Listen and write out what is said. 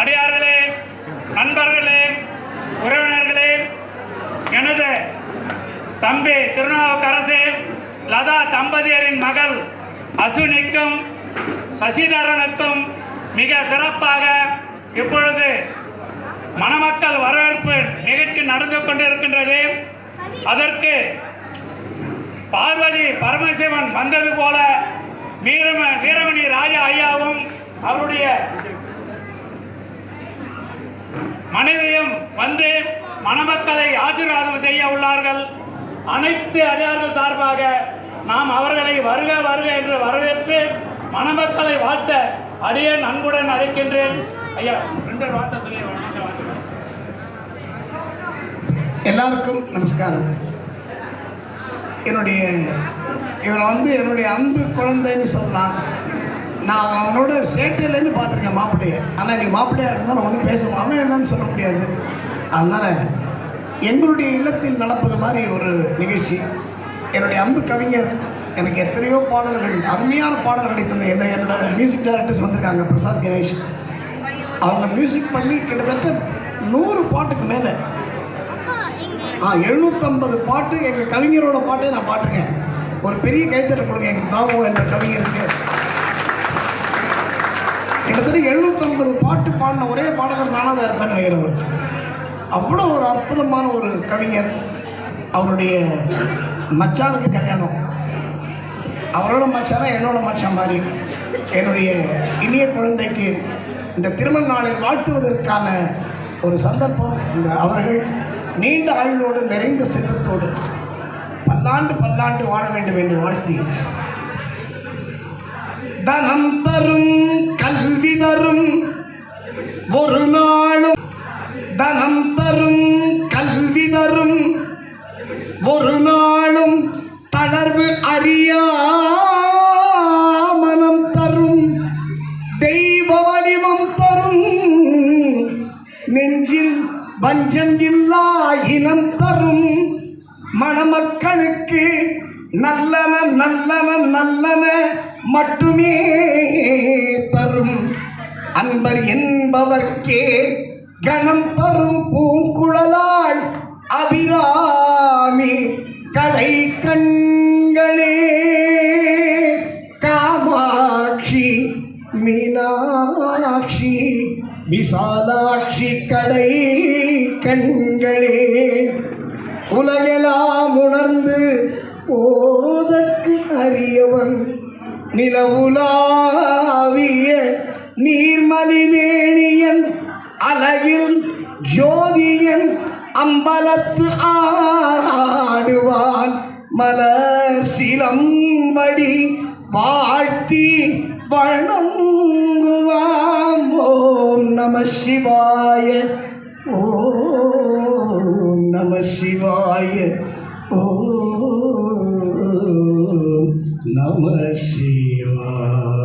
அடியார்களே நண்பர்களே உறவினர்களே எனது தம்பி திருநாவுக்கரசு லதா தம்பதியரின் மகள் அசுனிக்கும் சசிதரனுக்கும் மிக சிறப்பாக இப்பொழுது மணமக்கள் வரவேற்பு நிகழ்ச்சி நடந்து கொண்டிருக்கின்றது. அதற்கு பார்வதி பரமசிவன் வந்தது போல வீரம வீரமணி ராஜா ஐயாவும் அவருடைய மனைவியும் வந்து மணமக்களை ஆசீர்வாதம் செய்ய உள்ளார்கள். அனைத்து அதிகாரிகள் சார்பாக நாம் அவர்களை வருக வருக என்று வரவேற்று மணமக்களை வாழ்த்த அடியே நன்குடன் அழைக்கின்றேன். ஐயா ரெண்டு வார்த்தை சொல்லி எல்லாருக்கும் நமஸ்காரம். என்னுடைய இவனை வந்து என்னுடைய அன்பு குழந்தைன்னு சொல்லலாம். நான் அவனோட சேட்டையிலேருந்து பார்த்துருக்கேன் மாப்பிள்ளைய. ஆனால் நீங்கள் மாப்பிள்ளையாக இருந்தால் ஒன்றும் பேச அவன் என்னன்னு சொல்ல முடியாது. அதனால் எங்களுடைய இல்லத்தில் நடப்பது மாதிரி ஒரு நிகழ்ச்சி. என்னுடைய அன்பு கவிஞர் எனக்கு எத்தனையோ பாடல்கள் அருமையான பாடல்களை தந்த என்ன என்னோட மியூசிக் டைரக்டர்ஸ் வந்திருக்காங்க பிரசாத் கணேஷ். அவங்க மியூசிக் பண்ணி கிட்டத்தட்ட நூறு பாட்டுக்கு மேலே. ஆ எழுநூற்றம்பது பாட்டு எங்கள் கவிஞரோட பாட்டே நான் பாட்டிருக்கேன். ஒரு பெரிய கைத்தட்டை கொடுங்க எங்கள் தாவோ என்ற கவிஞருக்கு. கிட்டத்தட்ட எழுநூற்றம்பது பாட்டு பாடின ஒரே பாடகர் நானாக தான் இருப்பேன் நினைக்கிறவர் அவ்வளோ ஒரு அற்புதமான ஒரு கவிஞர். அவருடைய மச்சாருக்கு கல்யாணம். அவரோட மச்சானா என்னோட மச்சான் மாதிரி. என்னுடைய இனிய குழந்தைக்கு இந்த திருமண நாளில் வாழ்த்துவதற்கான ஒரு சந்தர்ப்பம் இந்த அவர்கள் நீண்ட ஆயுளோடு நிறைந்த செல்வத்தோடு பல்லாண்டு பல்லாண்டு வாழ வேண்டும் என்று வாழ்த்தி. தனம் தரும் தரும் ஒரு நாளும் தனம் தரும் கல்வி தரும். ஒரு நாளும் தளர்வு அறியா மனம் தரும். தெய்வ வடிவம் தரும். நெஞ்சில் வஞ்சம் இல்லா இனம் தரும். மணமக்களுக்கு நல்லன நல்லன நல்லன மட்டுமே தரும். அன்பர் என்பவர்க்கே கணம் தரும் பூங்குழலாள் அபிராமி கடை கண்களே. காமாட்சி மீனாட்சி விசாலாட்சி கடை கண்களே. உலகெல்லாம் உணர்ந்து ஓதற்கு அறியவன் நிலவுலாவிய நீர்மலிவேணியன் அழகில் ஜோதியன் அம்பலத்து ஆடுவான். மலர் சிலம்படி வாழ்த்தி வணங்குவாம். ஓம் நம சிவாய ஓம் நம சிவாய ஓம் நம சிவாய நம சிவாய.